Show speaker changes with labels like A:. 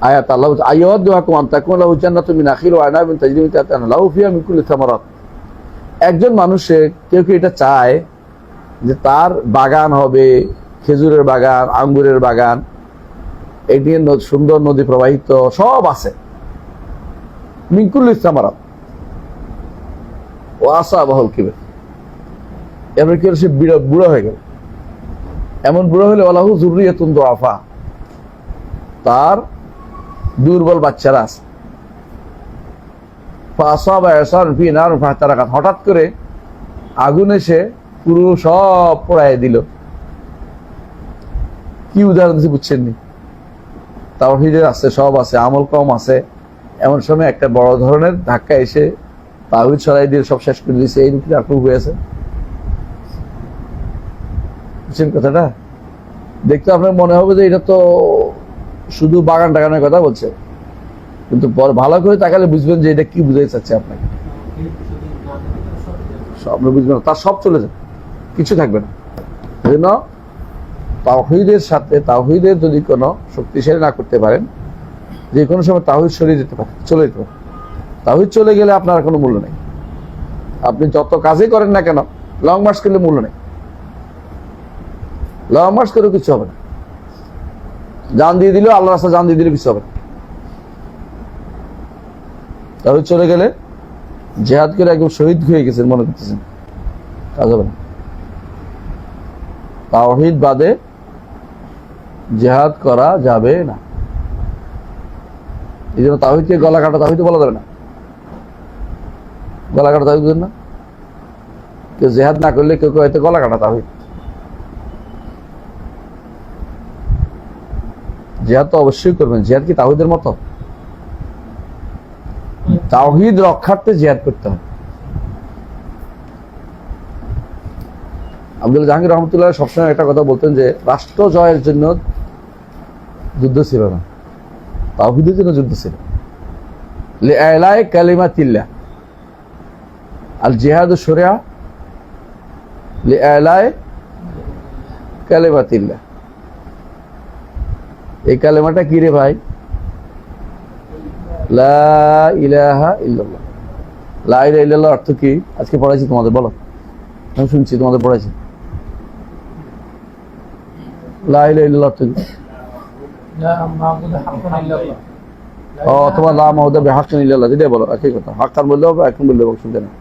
A: আয়াত আল্লাহ আইয়াদ আকুম তাকুম লাহু জান্নাতু মিন আখির আনাবিন তাজরি মিন তাহতিহা লাহু ফিহা মিন কুল্লি থামারাত একজন মানুষে, কেউ কেউ এটা চায় যে তার বাগান হবে, খেজুরের বাগান, আঙ্গুরের বাগান, এটি সুন্দর নদী প্রবাহিত, সব আছে। মিনকুল ইসলামারাত ও আসা বহল কিবে এবার কি সে বিড়া- হয়ে গেল। এমন বুড়ো হলে আল্লাহু জুরিয়াতুন দোয়াফা তার দুর্বল বাচ্চারা আছে। হঠাৎ করে আগুন এসে পুরো সব পোড়ায় দিল। কি উদাহরণ দিচ্ছে বুঝছেন নি তাওহিদের আছে, সব আছে, আমল কম আছে। এমন সময় একটা বড় ধরনের ধাক্কা এসে তাহিদ সরাই দিয়ে সব শেষ করে দিয়েছে। এই রূপে আটক হয়ে আছে বুঝছেন কথাটা? দেখতে আপনার মনে হবে যে এটা তো শুধু বাগান টাগানের কথা বলছে। কিন্তু পর ভালো করে তাকালে বুঝবেন যে এটা কি বুঝাই চাচ্ছে আপনাকে। আপনি বুঝবেন তার সব চলে যাবে, কিছু থাকবে না। জন্য তাওহিদের সাথে, তাওহিদের যদি কোনো শক্তিশালী না করতে পারেন, যে কোনো সময় তাহিদ সরিয়ে যেতে পারে, চলে যেতে পারে। তাহিদ চলে গেলে আপনার কোনো মূল্য নেই। আপনি যত কাজই করেন না কেন লং মার্চ করলে মূল্য নেই। লং মার্চ করেও কিছু হবে না। জান দিয়ে দিলেও আল্লাহ রাস্তা জান দিয়ে দিলে কিছু হবে না। তাহিদ চলে গেলে জেহাদ করে একদম শহীদ হয়ে গেছেন মনে করতেছেন। কাজ হবে তাওহিদ বাদে জেহাদ করা যাবে না। এই জন্য তাহিদকে গলা কাটা তাহিদ বলা যাবে না। গলা কাটা তাহিদ না? কেউ জেহাদ না করলে কেউ কেউ হয়তো গলা কাটা তাহিদ জেহাদ তো অবশ্যই করবেন। জেহাদ কি তাহিদের মতো? তাওহিদ রক্ষার্থে জেহাদ করতে হবে। আব্দুল জাহাঙ্গীর রহমতুল্লাহ সবসময় একটা কথা বলতেন যে, রাষ্ট্র জয়ের জন্য যুদ্ধ ছিল না। তাওহিদের জন্য যুদ্ধ ছিল। এলায় কালিমা তিল্লা আল জিহাদ সরিয়া এলায় কালিমা তিল্লা এই কালেমাটা কি রে ভাই? লা অর্থ কি? আজকে পড়াইছি তোমাদের বলো। আমি শুনছি তোমাদের পড়াইছি। লা ইলাহা ইল্লাল্লাহ অর্থ কি? অথবা লা মাহুদা বেহাক্কান ইল্লাল্লাহ। যেটা বলো একই কথা। হাক্কান বললে হবে এখন বললেও অসুবিধা নেই